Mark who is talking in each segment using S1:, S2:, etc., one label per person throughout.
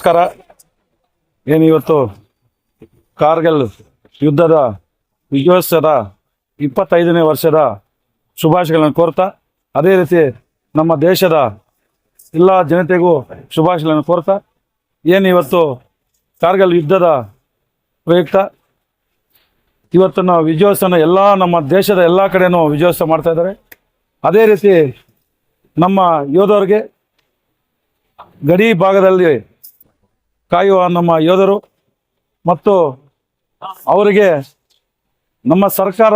S1: ನಮಸ್ಕಾರ. ಏನು ಇವತ್ತು ಕಾರ್ಗಲ್ ಯುದ್ಧದ ವಿಜಯೋತ್ಸವದ ಇಪ್ಪತ್ತೈದನೇ ವರ್ಷದ ಶುಭಾಶಯಗಳನ್ನು ಕೋರ್ತಾ, ಅದೇ ರೀತಿ ನಮ್ಮ ದೇಶದ ಎಲ್ಲ ಜನತೆಗೂ ಶುಭಾಶಯಗಳನ್ನು ಕೋರ್ತಾ, ಏನು ಇವತ್ತು ಕಾರ್ಗಲ್ ಯುದ್ಧದ ಪ್ರಯುಕ್ತ ನಾವು ವಿಜಯೋತ್ಸವನ ಎಲ್ಲ ನಮ್ಮ ದೇಶದ ಎಲ್ಲ ಕಡೆಯೂ ವಿಜಯೋತ್ಸವ ಮಾಡ್ತಾ ಇದ್ದಾರೆ. ಅದೇ ರೀತಿ ನಮ್ಮ ಯೋಧರಿಗೆ ಗಡಿ ಭಾಗದಲ್ಲಿ ಕಾಯುವ ನಮ್ಮ ಯೋಧರು ಮತ್ತು ಅವರಿಗೆ ನಮ್ಮ ಸರ್ಕಾರ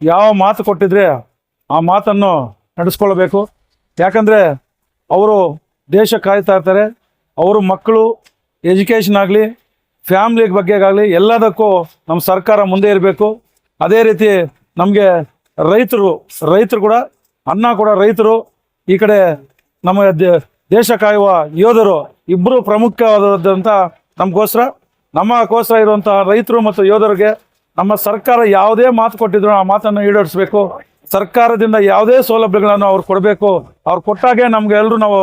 S1: ಯಾವ ಮಾತು ಕೊಟ್ಟಿದ್ರೆ ಆ ಮಾತನ್ನು ನಡೆಸ್ಕೊಳ್ಬೇಕು. ಯಾಕಂದರೆ ಅವರು ದೇಶ ಕಾಯ್ತಾ ಇರ್ತಾರೆ. ಅವರು ಮಕ್ಕಳು ಎಜುಕೇಷನ್ ಆಗಲಿ ಫ್ಯಾಮ್ಲಿ ಬಗ್ಗೆಗಾಗಲಿ ಎಲ್ಲದಕ್ಕೂ ನಮ್ಮ ಸರ್ಕಾರ ಮುಂದೆ ಇರಬೇಕು. ಅದೇ ರೀತಿ ನಮಗೆ ರೈತರು ರೈತರು ಕೂಡ, ಅನ್ನ ಕೂಡ ರೈತರು ಈ ಕಡೆ ನಮ್ಮ ದೇಶ ಕಾಯುವ ಯೋಧರು ಇಬ್ಬರು ಪ್ರಮುಖವಾದಂಥ ನಮಗೋಸ್ಕರ ನಮ್ಮಗೋಸ್ಕರ ಇರುವಂಥ ರೈತರು ಮತ್ತು ಯೋಧರಿಗೆ ನಮ್ಮ ಸರ್ಕಾರ ಯಾವುದೇ ಮಾತು ಕೊಟ್ಟಿದ್ರು ಆ ಮಾತನ್ನು ಈಡೇರಿಸಬೇಕು. ಸರ್ಕಾರದಿಂದ ಯಾವುದೇ ಸೌಲಭ್ಯಗಳನ್ನು ಅವ್ರು ಕೊಡಬೇಕು. ಅವ್ರು ಕೊಟ್ಟಾಗೆ ನಮ್ಗೆ ಎಲ್ಲರೂ ನಾವು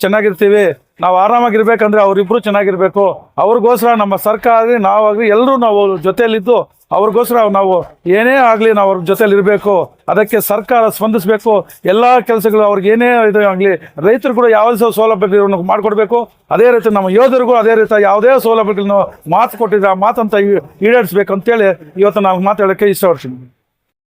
S1: ಚೆನ್ನಾಗಿರ್ತೀವಿ. ನಾವು ಆರಾಮಾಗಿರ್ಬೇಕಂದ್ರೆ ಅವರಿಬ್ರು ಚೆನ್ನಾಗಿರ್ಬೇಕು. ಅವ್ರಿಗೋಸ್ಕರ ನಮ್ಮ ಸರ್ಕಾರ ನಾವಾಗಲಿ ಎಲ್ಲರೂ ನಾವು ಜೊತೆಯಲ್ಲಿದ್ದು, ಅವ್ರಿಗೋಸ್ಕರ ನಾವು ಏನೇ ಆಗಲಿ ನಾವು ಅವ್ರ ಜೊತೆಯಲ್ಲಿ ಇರಬೇಕು ಅದಕ್ಕೆ ಸರ್ಕಾರ ಸ್ಪಂದಿಸಬೇಕು. ಎಲ್ಲ ಕೆಲಸಗಳು ಅವ್ರಿಗೆ ಏನೇ ಇದು ಆಗಲಿ, ರೈತರು ಕೂಡ ಯಾವುದೇ ಸೌಲಭ್ಯಗಳನ್ನು ಮಾಡಿಕೊಡ್ಬೇಕು, ಅದೇ ರೀತಿ ನಮ್ಮ ಯೋಧರಿಗೂ ಅದೇ ರೀತಿ ಯಾವುದೇ ಸೌಲಭ್ಯಗಳನ್ನು ಮಾತು ಕೊಟ್ಟಿದ್ದ ಮಾತಂತ ಈಡೇರಿಸ್ಬೇಕು ಅಂತೇಳಿ ಇವತ್ತು ನಾವು ಮಾತಾಡೋಕ್ಕೆ ಇಷ್ಟಪಡ್ತೀನಿ.